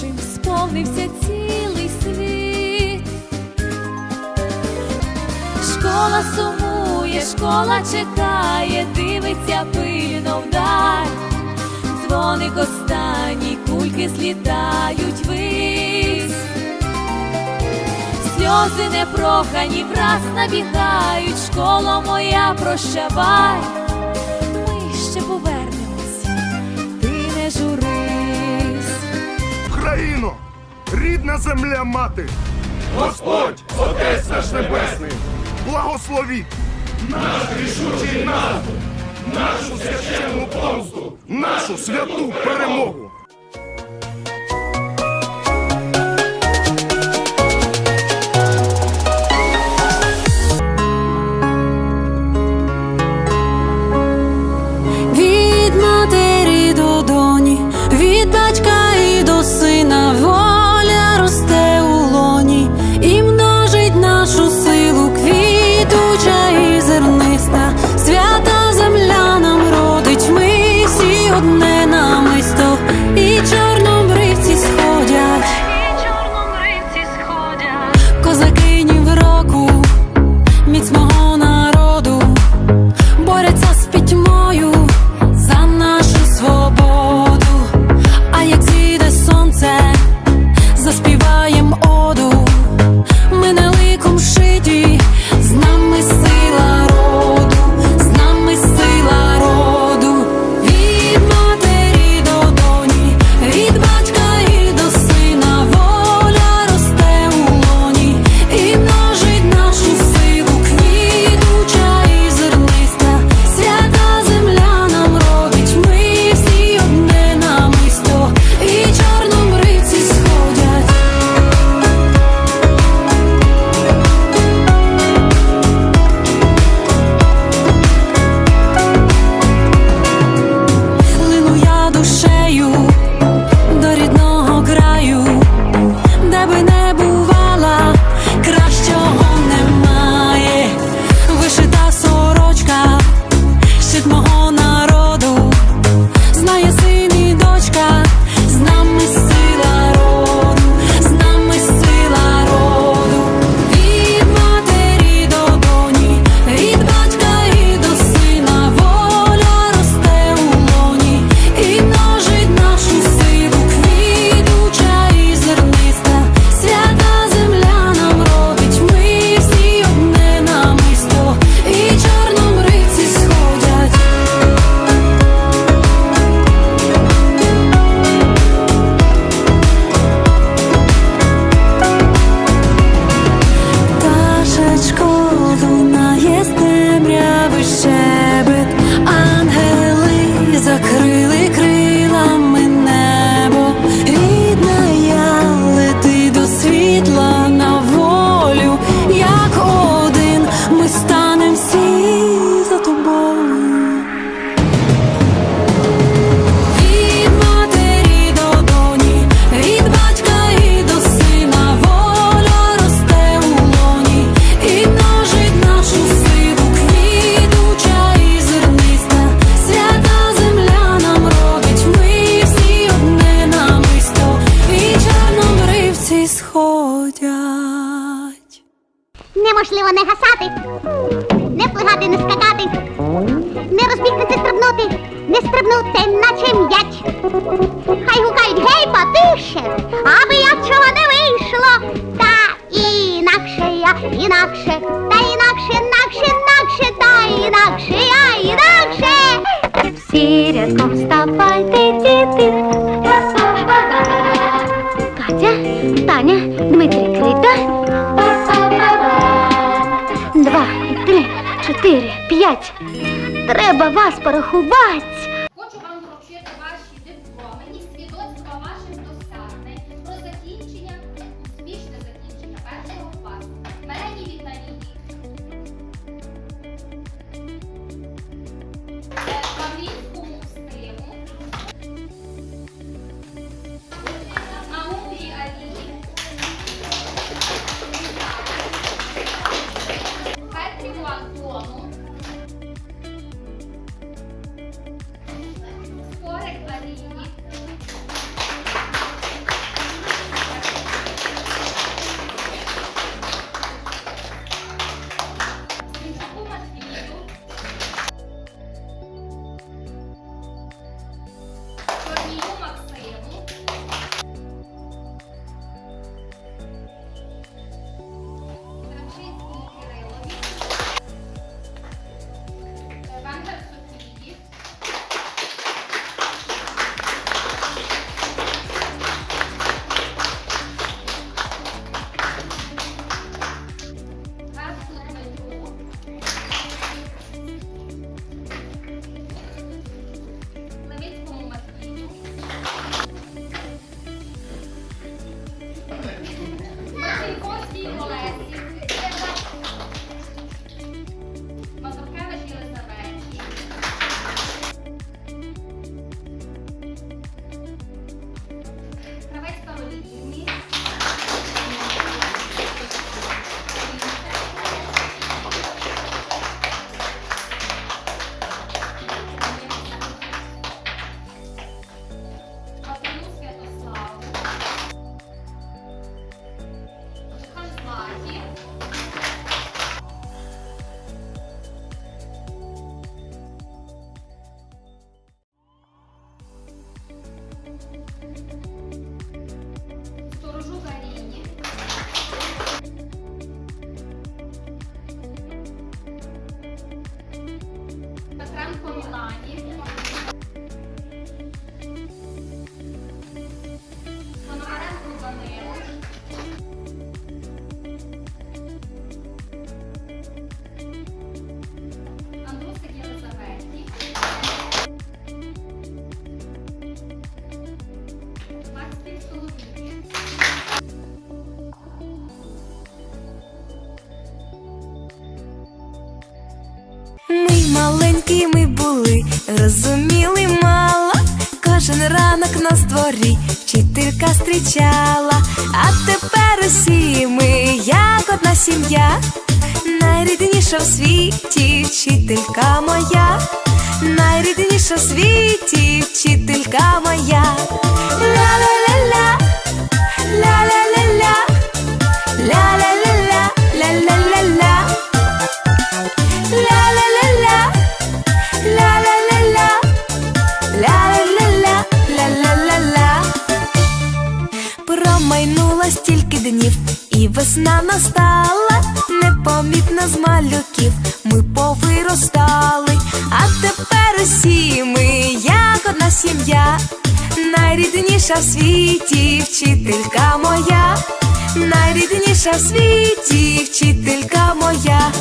чим сповнився цілий світ, школа сумує, школа чекає, дивиться пильно вдаль, дзвоник останній, кульки злітають вись, сльози непрохані враз набігають, школа моя прощавай. рідна земля мати, Господь, Отець наш Небесний, благословіть наш рішучий наступ, нашу священну помсту, нашу святу перемогу. Aspect грим'ять. Хай гукають гей потише, аби я чого не вийшло. Та інакше я, інакше, та інакше, інакше, інакше, та інакше, я інакше. Всі рядком вставайте, діти. Катя, Таня, Дмитрик, Рита. Два, три, чотири, п'ять. Треба вас порахувати. Маленькими були, розуміли мало. Кожен ранок на дворі вчителька зустрічала. А тепер усі ми, як одна сім'я, найрідніша в світі вчителька моя, найрідніша в світі вчителька моя. Ля-ля-ля-ля, ля-ля-ля-ля, настала, непомітно з малюків. Ми повиростали, а тепер усі ми, як одна сім'я, найрідніша в світі вчителька моя, найрідніша в світі вчителька моя.